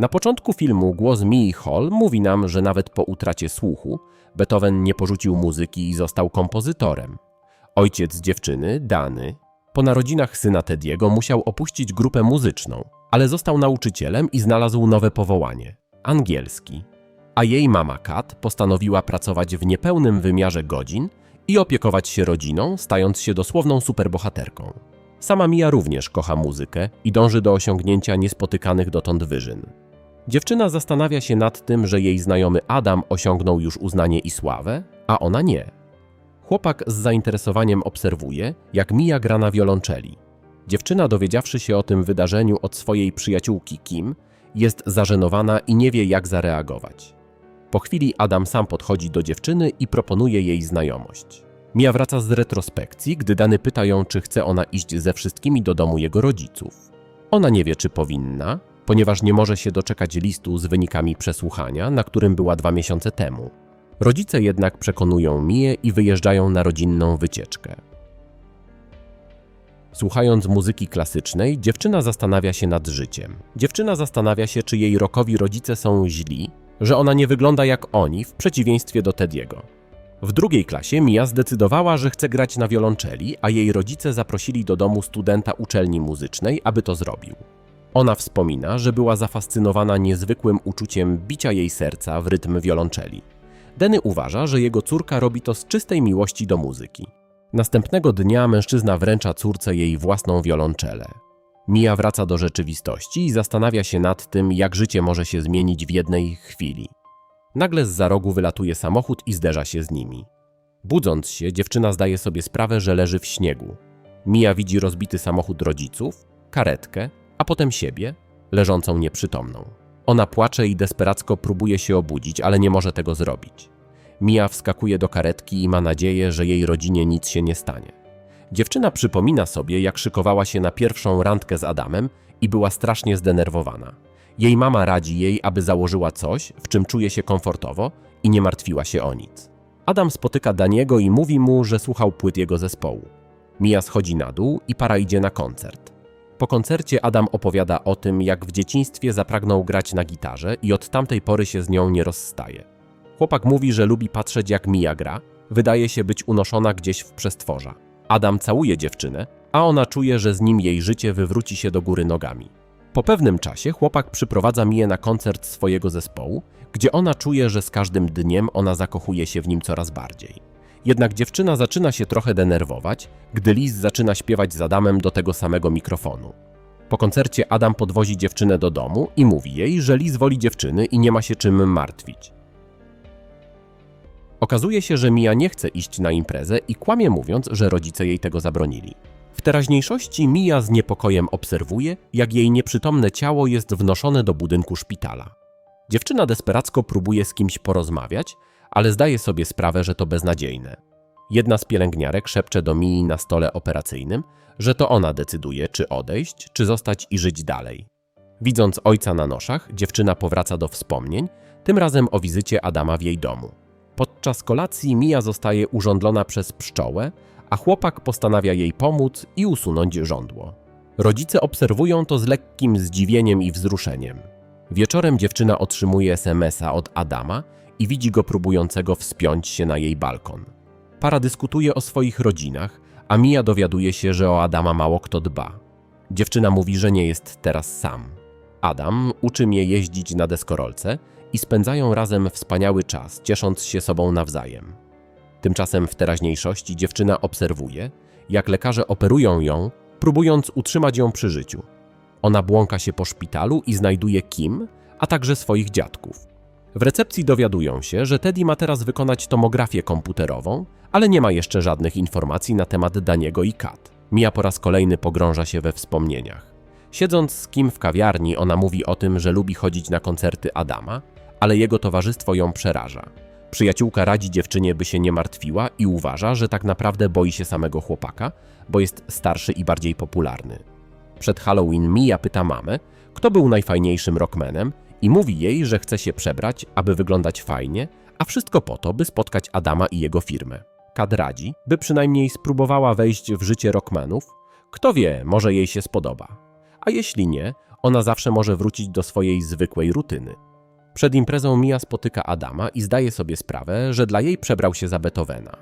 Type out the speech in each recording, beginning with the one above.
Na początku filmu głos Mii Hall mówi nam, że nawet po utracie słuchu Beethoven nie porzucił muzyki i został kompozytorem. Ojciec dziewczyny, Dany, po narodzinach syna Tediego musiał opuścić grupę muzyczną, ale został nauczycielem i znalazł nowe powołanie angielski. A jej mama Kat postanowiła pracować w niepełnym wymiarze godzin i opiekować się rodziną, stając się dosłowną superbohaterką. Sama Mia również kocha muzykę i dąży do osiągnięcia niespotykanych dotąd wyżyn. Dziewczyna zastanawia się nad tym, że jej znajomy Adam osiągnął już uznanie i sławę, a ona nie. Chłopak z zainteresowaniem obserwuje, jak Mia gra na wiolonczeli. Dziewczyna, dowiedziawszy się o tym wydarzeniu od swojej przyjaciółki Kim, jest zażenowana i nie wie, jak zareagować. Po chwili Adam sam podchodzi do dziewczyny i proponuje jej znajomość. Mia wraca z retrospekcji, gdy Dany pyta ją, czy chce ona iść ze wszystkimi do domu jego rodziców. Ona nie wie, czy powinna, ponieważ nie może się doczekać listu z wynikami przesłuchania, na którym była dwa miesiące temu. Rodzice jednak przekonują Mię i wyjeżdżają na rodzinną wycieczkę. Słuchając muzyki klasycznej, dziewczyna zastanawia się nad życiem. Dziewczyna zastanawia się, czy jej rokowi rodzice są źli, że ona nie wygląda jak oni, w przeciwieństwie do Tediego. W drugiej klasie Mia zdecydowała, że chce grać na wiolonczeli, a jej rodzice zaprosili do domu studenta uczelni muzycznej, aby to zrobił. Ona wspomina, że była zafascynowana niezwykłym uczuciem bicia jej serca w rytm wiolonczeli. Denny uważa, że jego córka robi to z czystej miłości do muzyki. Następnego dnia mężczyzna wręcza córce jej własną wiolonczelę. Mia wraca do rzeczywistości i zastanawia się nad tym, jak życie może się zmienić w jednej chwili. Nagle z za rogu wylatuje samochód i zderza się z nimi. Budząc się, dziewczyna zdaje sobie sprawę, że leży w śniegu. Mia widzi rozbity samochód rodziców, karetkę, a potem siebie, leżącą nieprzytomną. Ona płacze i desperacko próbuje się obudzić, ale nie może tego zrobić. Mia wskakuje do karetki i ma nadzieję, że jej rodzinie nic się nie stanie. Dziewczyna przypomina sobie, jak szykowała się na pierwszą randkę z Adamem i była strasznie zdenerwowana. Jej mama radzi jej, aby założyła coś, w czym czuje się komfortowo i nie martwiła się o nic. Adam spotyka Daniego i mówi mu, że słuchał płyt jego zespołu. Mia schodzi na dół i para idzie na koncert. Po koncercie Adam opowiada o tym, jak w dzieciństwie zapragnął grać na gitarze i od tamtej pory się z nią nie rozstaje. Chłopak mówi, że lubi patrzeć jak Mia gra, wydaje się być unoszona gdzieś w przestworza. Adam całuje dziewczynę, a ona czuje, że z nim jej życie wywróci się do góry nogami. Po pewnym czasie chłopak przyprowadza Mię na koncert swojego zespołu, gdzie ona czuje, że z każdym dniem ona zakochuje się w nim coraz bardziej. Jednak dziewczyna zaczyna się trochę denerwować, gdy Liz zaczyna śpiewać z Adamem do tego samego mikrofonu. Po koncercie Adam podwozi dziewczynę do domu i mówi jej, że Liz woli dziewczyny i nie ma się czym martwić. Okazuje się, że Mia nie chce iść na imprezę i kłamie mówiąc, że rodzice jej tego zabronili. W teraźniejszości Mia z niepokojem obserwuje, jak jej nieprzytomne ciało jest wnoszone do budynku szpitala. Dziewczyna desperacko próbuje z kimś porozmawiać, ale zdaje sobie sprawę, że to beznadziejne. Jedna z pielęgniarek szepcze do Mii na stole operacyjnym, że to ona decyduje, czy odejść, czy zostać i żyć dalej. Widząc ojca na noszach, dziewczyna powraca do wspomnień, tym razem o wizycie Adama w jej domu. Podczas kolacji Mia zostaje urządlona przez pszczołę, a chłopak postanawia jej pomóc i usunąć żądło. Rodzice obserwują to z lekkim zdziwieniem i wzruszeniem. Wieczorem dziewczyna otrzymuje SMS-a od Adama i widzi go próbującego wspiąć się na jej balkon. Para dyskutuje o swoich rodzinach, a Mia dowiaduje się, że o Adama mało kto dba. Dziewczyna mówi, że nie jest teraz sam. Adam uczy mnie jeździć na deskorolce i spędzają razem wspaniały czas, ciesząc się sobą nawzajem. Tymczasem w teraźniejszości dziewczyna obserwuje, jak lekarze operują ją, próbując utrzymać ją przy życiu. Ona błąka się po szpitalu i znajduje Kim, a także swoich dziadków. W recepcji dowiadują się, że Teddy ma teraz wykonać tomografię komputerową, ale nie ma jeszcze żadnych informacji na temat Daniego i Kat. Mia po raz kolejny pogrąża się we wspomnieniach. Siedząc z Kim w kawiarni, ona mówi o tym, że lubi chodzić na koncerty Adama, ale jego towarzystwo ją przeraża. Przyjaciółka radzi dziewczynie, by się nie martwiła i uważa, że tak naprawdę boi się samego chłopaka, bo jest starszy i bardziej popularny. Przed Halloween Mia pyta mamę, kto był najfajniejszym rockmanem i mówi jej, że chce się przebrać, aby wyglądać fajnie, a wszystko po to, by spotkać Adama i jego firmę. Kad radzi, by przynajmniej spróbowała wejść w życie rockmanów. Kto wie, może jej się spodoba. A jeśli nie, ona zawsze może wrócić do swojej zwykłej rutyny. Przed imprezą Mia spotyka Adama i zdaje sobie sprawę, że dla jej przebrał się za Beethovena.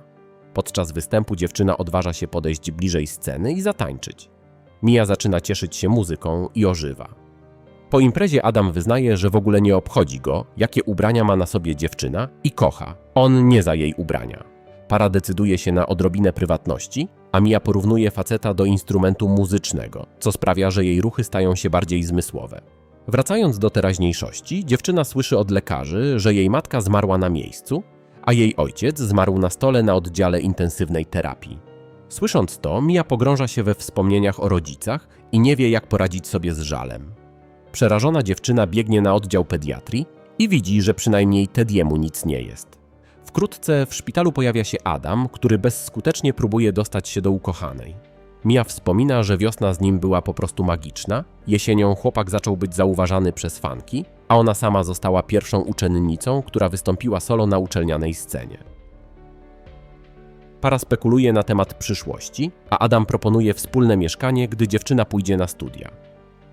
Podczas występu dziewczyna odważa się podejść bliżej sceny i zatańczyć. Mia zaczyna cieszyć się muzyką i ożywa. Po imprezie Adam wyznaje, że w ogóle nie obchodzi go, jakie ubrania ma na sobie dziewczyna i kocha. On nie za jej ubrania. Para decyduje się na odrobinę prywatności, a Mia porównuje faceta do instrumentu muzycznego, co sprawia, że jej ruchy stają się bardziej zmysłowe. Wracając do teraźniejszości, dziewczyna słyszy od lekarzy, że jej matka zmarła na miejscu, a jej ojciec zmarł na stole na oddziale intensywnej terapii. Słysząc to, Mia pogrąża się we wspomnieniach o rodzicach i nie wie, jak poradzić sobie z żalem. Przerażona dziewczyna biegnie na oddział pediatrii i widzi, że przynajmniej Tediemu nic nie jest. Wkrótce w szpitalu pojawia się Adam, który bezskutecznie próbuje dostać się do ukochanej. Mia wspomina, że wiosna z nim była po prostu magiczna, jesienią chłopak zaczął być zauważany przez fanki, a ona sama została pierwszą uczennicą, która wystąpiła solo na uczelnianej scenie. Para spekuluje na temat przyszłości, a Adam proponuje wspólne mieszkanie, gdy dziewczyna pójdzie na studia.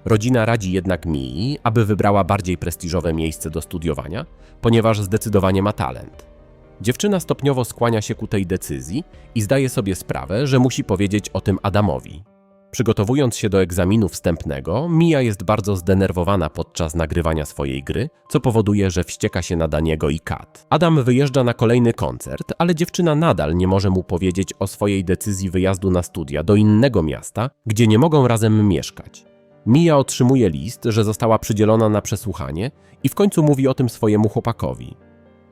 Rodzina radzi jednak Mii, aby wybrała bardziej prestiżowe miejsce do studiowania, ponieważ zdecydowanie ma talent. Dziewczyna stopniowo skłania się ku tej decyzji i zdaje sobie sprawę, że musi powiedzieć o tym Adamowi. Przygotowując się do egzaminu wstępnego, Mia jest bardzo zdenerwowana podczas nagrywania swojej gry, co powoduje, że wścieka się na Daniego i Kat. Adam wyjeżdża na kolejny koncert, ale dziewczyna nadal nie może mu powiedzieć o swojej decyzji wyjazdu na studia do innego miasta, gdzie nie mogą razem mieszkać. Mia otrzymuje list, że została przydzielona na przesłuchanie i w końcu mówi o tym swojemu chłopakowi.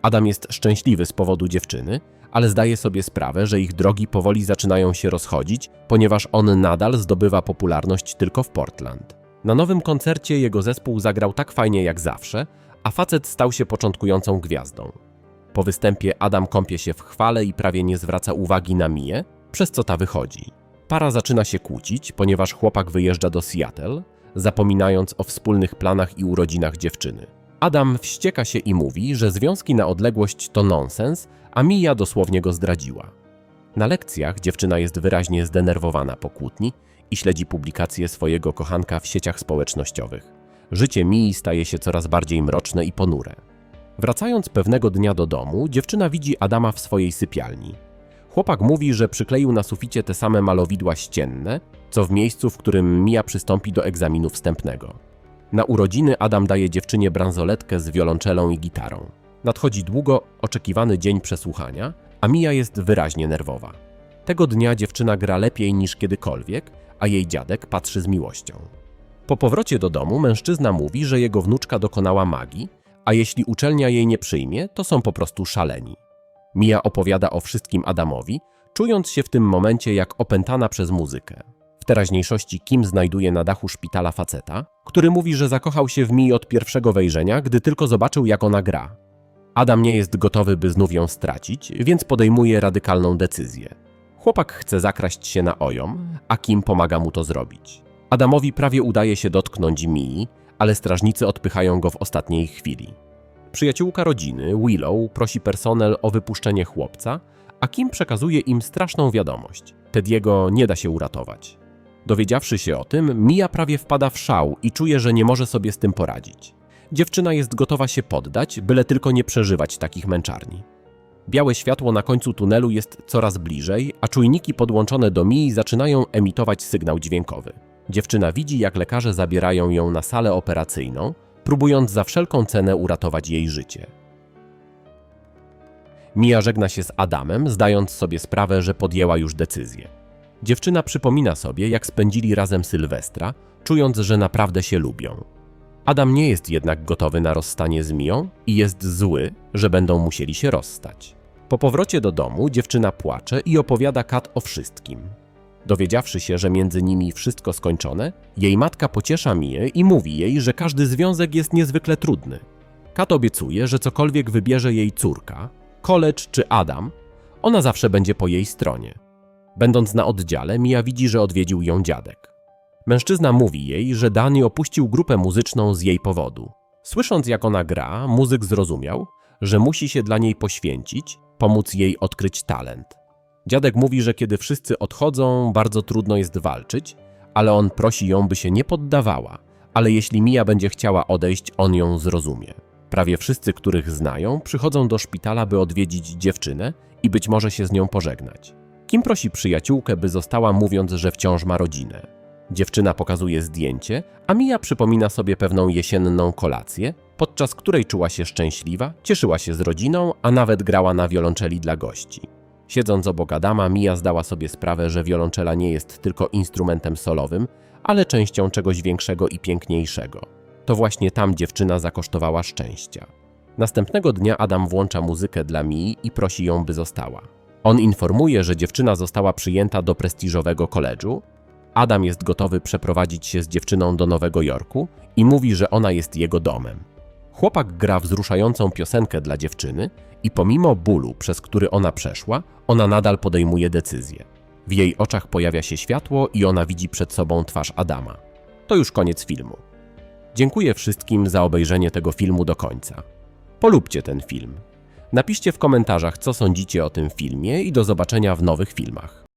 Adam jest szczęśliwy z powodu dziewczyny, ale zdaje sobie sprawę, że ich drogi powoli zaczynają się rozchodzić, ponieważ on nadal zdobywa popularność tylko w Portland. Na nowym koncercie jego zespół zagrał tak fajnie jak zawsze, a facet stał się początkującą gwiazdą. Po występie Adam kąpie się w chwale i prawie nie zwraca uwagi na Mię, przez co ta wychodzi. Para zaczyna się kłócić, ponieważ chłopak wyjeżdża do Seattle, zapominając o wspólnych planach i urodzinach dziewczyny. Adam wścieka się i mówi, że związki na odległość to nonsens, a Mija dosłownie go zdradziła. Na lekcjach dziewczyna jest wyraźnie zdenerwowana po kłótni i śledzi publikacje swojego kochanka w sieciach społecznościowych. Życie Mii staje się coraz bardziej mroczne i ponure. Wracając pewnego dnia do domu, dziewczyna widzi Adama w swojej sypialni. Chłopak mówi, że przykleił na suficie te same malowidła ścienne, co w miejscu, w którym Mia przystąpi do egzaminu wstępnego. Na urodziny Adam daje dziewczynie bransoletkę z wiolonczelą i gitarą. Nadchodzi długo oczekiwany dzień przesłuchania, a Mia jest wyraźnie nerwowa. Tego dnia dziewczyna gra lepiej niż kiedykolwiek, a jej dziadek patrzy z miłością. Po powrocie do domu mężczyzna mówi, że jego wnuczka dokonała magii, a jeśli uczelnia jej nie przyjmie, to są po prostu szaleni. Mia opowiada o wszystkim Adamowi, czując się w tym momencie jak opętana przez muzykę. W teraźniejszości Kim znajduje na dachu szpitala faceta, który mówi, że zakochał się w Mii od pierwszego wejrzenia, gdy tylko zobaczył, jak ona gra. Adam nie jest gotowy, by znów ją stracić, więc podejmuje radykalną decyzję. Chłopak chce zakraść się na Ojom, a Kim pomaga mu to zrobić. Adamowi prawie udaje się dotknąć Mii, ale strażnicy odpychają go w ostatniej chwili. Przyjaciółka rodziny, Willow, prosi personel o wypuszczenie chłopca, a Kim przekazuje im straszną wiadomość. Tediego nie da się uratować. Dowiedziawszy się o tym, Mia prawie wpada w szał i czuje, że nie może sobie z tym poradzić. Dziewczyna jest gotowa się poddać, byle tylko nie przeżywać takich męczarni. Białe światło na końcu tunelu jest coraz bliżej, a czujniki podłączone do Mii zaczynają emitować sygnał dźwiękowy. Dziewczyna widzi, jak lekarze zabierają ją na salę operacyjną, próbując za wszelką cenę uratować jej życie. Mia żegna się z Adamem, zdając sobie sprawę, że podjęła już decyzję. Dziewczyna przypomina sobie, jak spędzili razem Sylwestra, czując, że naprawdę się lubią. Adam nie jest jednak gotowy na rozstanie z Mią i jest zły, że będą musieli się rozstać. Po powrocie do domu dziewczyna płacze i opowiada Kat o wszystkim. Dowiedziawszy się, że między nimi wszystko skończone, jej matka pociesza Mię i mówi jej, że każdy związek jest niezwykle trudny. Kat obiecuje, że cokolwiek wybierze jej córka, college czy Adam, ona zawsze będzie po jej stronie. Będąc na oddziale, Mia widzi, że odwiedził ją dziadek. Mężczyzna mówi jej, że Dani opuścił grupę muzyczną z jej powodu. Słysząc, jak ona gra, muzyk zrozumiał, że musi się dla niej poświęcić, pomóc jej odkryć talent. Dziadek mówi, że kiedy wszyscy odchodzą, bardzo trudno jest walczyć, ale on prosi ją, by się nie poddawała, Ale jeśli Mia będzie chciała odejść, on ją zrozumie. Prawie wszyscy, których znają, przychodzą do szpitala, by odwiedzić dziewczynę i być może się z nią pożegnać. Kim prosi przyjaciółkę, by została, mówiąc, że wciąż ma rodzinę. Dziewczyna pokazuje zdjęcie, a Mia przypomina sobie pewną jesienną kolację, podczas której czuła się szczęśliwa, cieszyła się z rodziną, a nawet grała na wiolonczeli dla gości. Siedząc obok Adama, Mia zdała sobie sprawę, że wiolonczela nie jest tylko instrumentem solowym, ale częścią czegoś większego i piękniejszego. To właśnie tam dziewczyna zakosztowała szczęścia. Następnego dnia Adam włącza muzykę dla Mii i prosi ją, by została. On informuje, że dziewczyna została przyjęta do prestiżowego koledżu. Adam jest gotowy przeprowadzić się z dziewczyną do Nowego Jorku i mówi, że ona jest jego domem. Chłopak gra wzruszającą piosenkę dla dziewczyny i pomimo bólu, przez który ona przeszła, ona nadal podejmuje decyzję. W jej oczach pojawia się światło i ona widzi przed sobą twarz Adama. To już koniec filmu. Dziękuję wszystkim za obejrzenie tego filmu do końca. Polubcie ten film. Napiszcie w komentarzach, co sądzicie o tym filmie i do zobaczenia w nowych filmach.